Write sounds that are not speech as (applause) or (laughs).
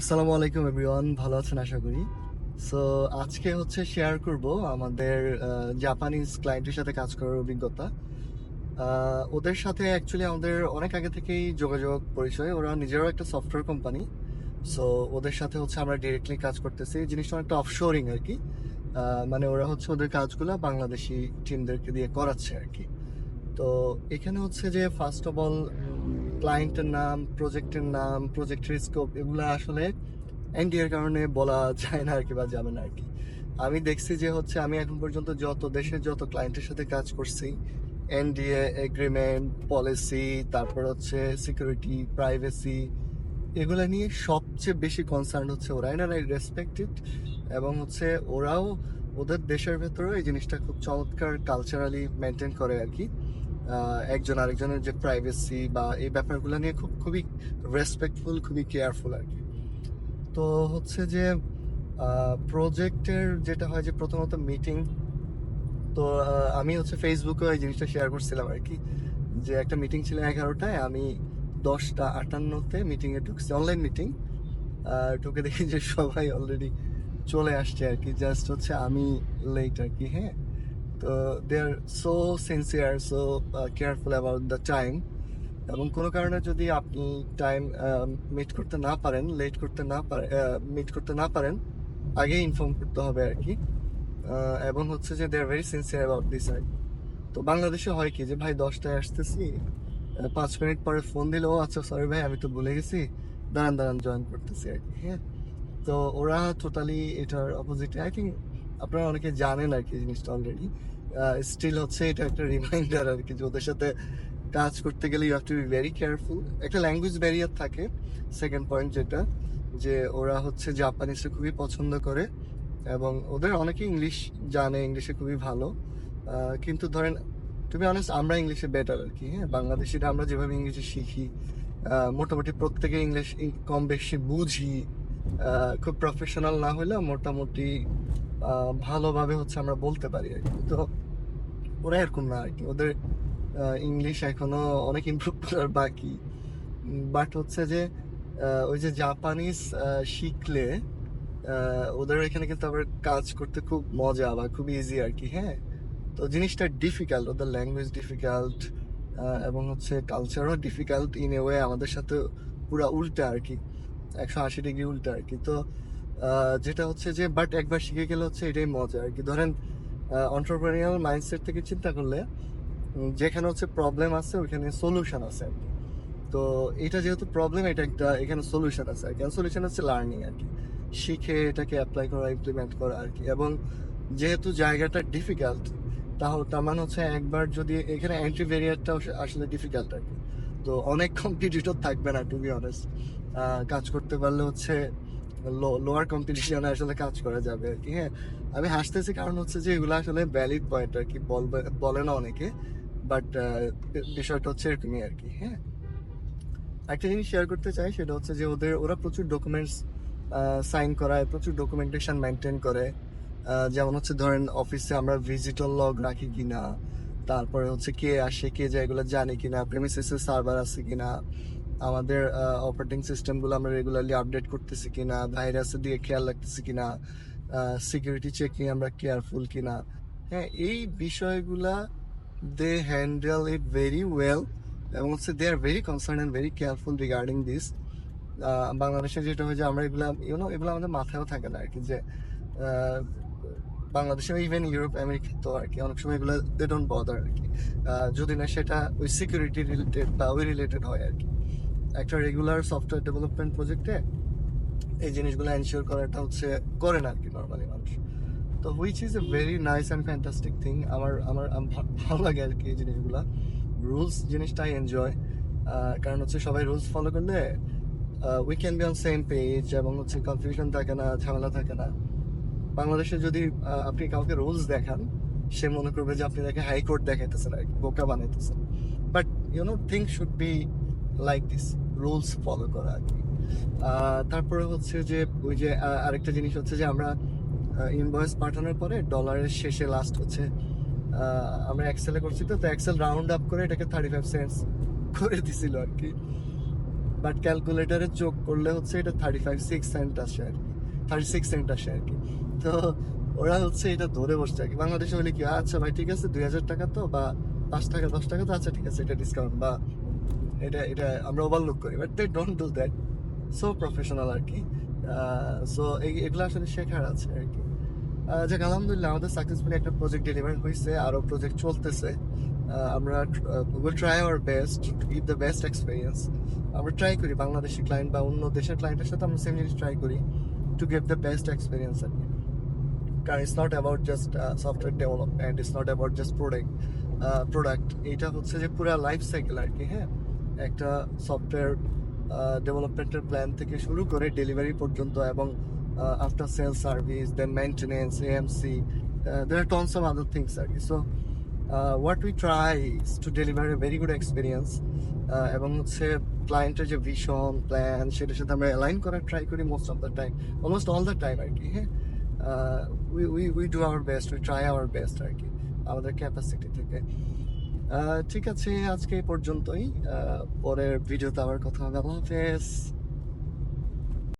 আসসালামু আলাইকুম এভরিওয়ান, ভালো আছেন আশা করি। সো আজকে হচ্ছে শেয়ার করব আমাদের জাপানিজ ক্লায়েন্টের সাথে কাজ করার অভিজ্ঞতা। ওদের সাথে অ্যাকচুয়ালি আমাদের অনেক আগে থেকেই যোগাযোগ, পরিচয়। ওরা নিজেরও একটা সফটওয়্যার কোম্পানি সো ওদের সাথে হচ্ছে আমরা ডিরেক্টলি কাজ করতেছি। জিনিসটা অনেকটা অফশোরিং আর কি মানে ওরা হচ্ছে ওদের কাজগুলো বাংলাদেশি টিমদেরকে দিয়ে করাচ্ছে আর কি তো, এখানে হচ্ছে যে ফার্স্ট অফ অল ক্লায়েন্টের নাম প্রজেক্টের নাম প্রজেক্টের স্কোপ এগুলো আসলে এনডিএর কারণে বলা যায় না আর কি বা যাবে না আর কি আমি দেখছি যে হচ্ছে আমি এখন পর্যন্ত যত দেশের যত ক্লায়েন্টের সাথে কাজ করছি এনডিএ এগ্রিমেন্ট পলিসি তারপর হচ্ছে সিকিউরিটি প্রাইভেসি এগুলো নিয়ে সবচেয়ে বেশি কনসার্ন হচ্ছে ওরা এন্ড আই রেসপেক্ট ইট এবং হচ্ছে ওরাও ওদের দেশের ভেতরে এই জিনিসটা খুব চমৎকার কালচারালি মেনটেন করে আর কি একজন আরেকজনের যে প্রাইভেসি বা এই ব্যাপারগুলো নিয়ে খুব, খুবই রেসপেক্টফুল খুবই কেয়ারফুল আর কি। তো হচ্ছে যে প্রজেক্টের যেটা হয় যে প্রথমত মিটিং তো আমি হচ্ছে ফেসবুকে এই জিনিসটা শেয়ার করছিলাম আর কি, যে একটা মিটিং ছিল এগারোটায়, আমি দশটা আটান্নতে মিটিংয়ে ঢুকছি অনলাইন মিটিং ঢুকে দেখি যে সবাই অলরেডি চলে আসছে আর কি জাস্ট হচ্ছে আমি লেট আর কি হ্যাঁ। তো they are so sincere so careful about the time এবং কোনো কারণে যদি আপনি টাইম মিট করতে না পারেন লেট করতে না পারেন মিট করতে না পারেন আগে ইনফর্ম করতে হবে আর কি। এবং হচ্ছে যে they are very sincere about this আর তো বাংলাদেশে হয় কি যে, ভাই, দশটায় আসতেছি পাঁচ মিনিট পরে ফোন দিলে ও আচ্ছা সরি ভাই, আমি তো ভুলে গেছি, দাঁড়ান দাঁড়ান জয়েন করতেছি আর কি। হ্যাঁ? তো ওরা টোটালি এটার অপোজিটে আই থিঙ্ক আপনারা অনেকে জানেন আর কি জিনিসটা অলরেডি স্টিল হচ্ছে এটা একটা রিমাইন্ডার আর কি যে ওদের সাথে কাজ করতে গেলে you have to be very careful একটা ল্যাঙ্গুয়েজ ব্যারিয়ার থাকে সেকেন্ড পয়েন্ট যেটা, যে ওরা হচ্ছে জাপানিজে খুবই পছন্দ করে এবং ওদের অনেকে ইংলিশ জানে ইংলিশে খুবই ভালো। কিন্তু ধরেন তুমি অনেস্ট আমরা ইংলিশে বেটার আর কি হ্যাঁ? বাংলাদেশিরা আমরা যেভাবে ইংলিশে শিখি মোটামুটি প্রত্যেকে ইংলিশ কম বেশি বুঝি। খুব প্রফেশনাল না হলেও মোটামুটি ভালোভাবে হচ্ছে আমরা বলতে পারি আর কি। তো ওরা এরকম না আর কি। ওদের ইংলিশ এখনও অনেক ইমপ্রুভ করার (laughs) বাকি। বাট হচ্ছে যে ওই যে জাপানিজ শিখলে ওদের এখানে কিন্তু আবার কাজ করতে খুব মজা বা খুব ইজি আর কি হ্যাঁ? তো জিনিসটা ডিফিকাল্ট ওদের ল্যাঙ্গুয়েজ ডিফিকাল্ট এবং হচ্ছে কালচারও ডিফিকাল্ট ইন এ ওয়ে আমাদের সাথে পুরা উল্টা আর কি। একশো আশি ডিগ্রি উল্টা আর কি। তো যেটা হচ্ছে যে বাট একবার শিখে গেলে হচ্ছে এটাই মজা। আর কি, ধরেন অন্টারপ্রেনিয়াল মাইন্ডসেট থেকে চিন্তা করলে যেখানে হচ্ছে প্রবলেম আছে, ওইখানে সলিউশন আছে আর কি। তো এটা যেহেতু প্রবলেম এটা একটা এখানে সলিউশন আছে আর কি। সলিউশন হচ্ছে লার্নিং আর কি। শিখে এটাকে অ্যাপ্লাই করা ইমপ্লিমেন্ট করা আর কি। এবং যেহেতু জায়গাটা ডিফিকাল্ট তাহলে তার মানে হচ্ছে একবার যদি এখানে এন্ট্রি ব্যারিয়ারটাও আসলে ডিফিকাল্ট আর কি। তো অনেক কম্পিটিটর থাকবে না টু বি অনেস্ট কাজ করতে পারলে হচ্ছে লোয়ার কম্পিটিশনে আসলে কাজ করা যাবে আর কি হ্যাঁ। আমি হাসতেছি কারণ হচ্ছে যে এগুলো আসলে ভ্যালিড পয়েন্ট আর কি, বলে না অনেকে বাট বিষয়টা হচ্ছে এরকমই আর কি হ্যাঁ। একটা জিনিস শেয়ার করতে চাই, সেটা হচ্ছে যে ওদের, ওরা প্রচুর ডকুমেন্টস সাইন করায়, প্রচুর ডকুমেন্টেশন মেনটেন করে। যেমন হচ্ছে ধরেন অফিসে আমরা ভিজিটর লগ রাখি কিনা, তারপরে হচ্ছে কে আসে, কে যায় এগুলো জানি কিনা প্রেমিসিসে সার্ভার আছে কিনা আমাদের অপারেটিং সিস্টেমগুলো আমরা রেগুলারলি আপডেট করতেছি কিনা ভাইরাসের দিকে খেয়াল রাখতেছি কিনা সিকিউরিটি চেকিং আমরা কেয়ারফুল কিনা। হ্যাঁ এই বিষয়গুলা they handle it very well এবং হচ্ছে they are very concern and very careful regarding this বাংলাদেশে যেটা হয় যে আমরা এগুলা ইউনো এগুলো আমাদের মাথায়ও থাকে না আর কি যে বাংলাদেশে ইভেন ইউরোপ আমেরিকা তো আর কি অনেক সময় এগুলো দে ডোন্ট বদার আর কি যদি না সেটা ওই সিকিউরিটি রিলেটেড বা ওই রিলেটেড হয় আর কি একটা রেগুলার সফটওয়্যার ডেভেলপমেন্ট প্রজেক্টে এই জিনিসগুলো এনশিওর করাটা হচ্ছে করে না আর কি নর্মালি মানুষ। তো which is a very nice and fantastic thing আমার আমার ভালো লাগে আর কি এই জিনিসগুলা। রুলস জিনিসটাই এনজয় কারণ হচ্ছে সবাই রুলস ফলো করলে we can be on same page এবং হচ্ছে কনফিউশন থাকে না, ঝামেলা থাকে না। বাংলাদেশে যদি আপনি কাউকে রুলস দেখান, সে মনে করবে যে আপনি তাকে হাইকোর্ট দেখাইতেছেন আর কি, বোকা বানাইতেছেন। But you know thing should be like this rules follow করা আর কি। তারপরে হচ্ছে যে ওই যে আরেকটা জিনিস হচ্ছে যে আমরা ইনভয়েস পাঠানোর পরে ডলারের শেষে লাস্ট হচ্ছে আমরা এক্সেলে করছি তো এক্সেল রাউন্ড আপ করে এটাকে থার্টি ফাইভ সেন্টস করে দিছিল আর কি। বাট ক্যালকুলেটারে যোগ করলে হচ্ছে এটা থার্টি ফাইভ সিক্স সেন্ট আসে আর কি থার্টি সিক্স সেন্ট আসে আর কি। তো ওরা হচ্ছে এটা ধরে বসছে আর কি। বাংলাদেশে হলে কি আচ্ছা ভাই, ঠিক আছে, দুই হাজার টাকা তো বা পাঁচ টাকা, দশ টাকা তো আচ্ছা ঠিক আছে, এটা ডিসকাউন্ট বা এটা এটা আমরা ওভারলুক করি but they don't do that so professional আর কি। সো এগুলো আসলে শেখার আছে আর কি। যাক, আলহামদুলিল্লাহ আমাদের সাকসেসফুলি একটা প্রজেক্ট ডেলিভার হয়েছে আরও প্রজেক্ট চলতেছে। আমরা will try our best give the best experience আমরা ট্রাই করি বাংলাদেশি ক্লায়েন্ট বা অন্য দেশের ক্লায়েন্টের সাথে আমরা সেম জিনিস ট্রাই করি to give the best experience আর কি। কারণ it's not about just software development it's not about just product product এইটা হচ্ছে যে পুরো লাইফ সাইকেল আর কি হ্যাঁ? একটা সফটওয়্যার ডেভেলপমেন্টের প্ল্যান থেকে শুরু করে ডেলিভারি পর্যন্ত এবং after sale service then maintenance AMC দের আর টনস অফ আদার থিংস আর কি। So what we try to deliver very good experience এবং হচ্ছে ক্লায়েন্টের যে ভিশন প্ল্যান সেটার সাথে আমরা অ্যালাইন করার ট্রাই করি most of the time almost all the time আর কি হ্যাঁ। We we we do our best we try our best আর কি, আমাদের ক্যাপাসিটি থেকে। ঠিক আছে আজকে এই পর্যন্তই। পরের ভিডিওতে আবার কথা হবে। আল্লাহ হাফেজ।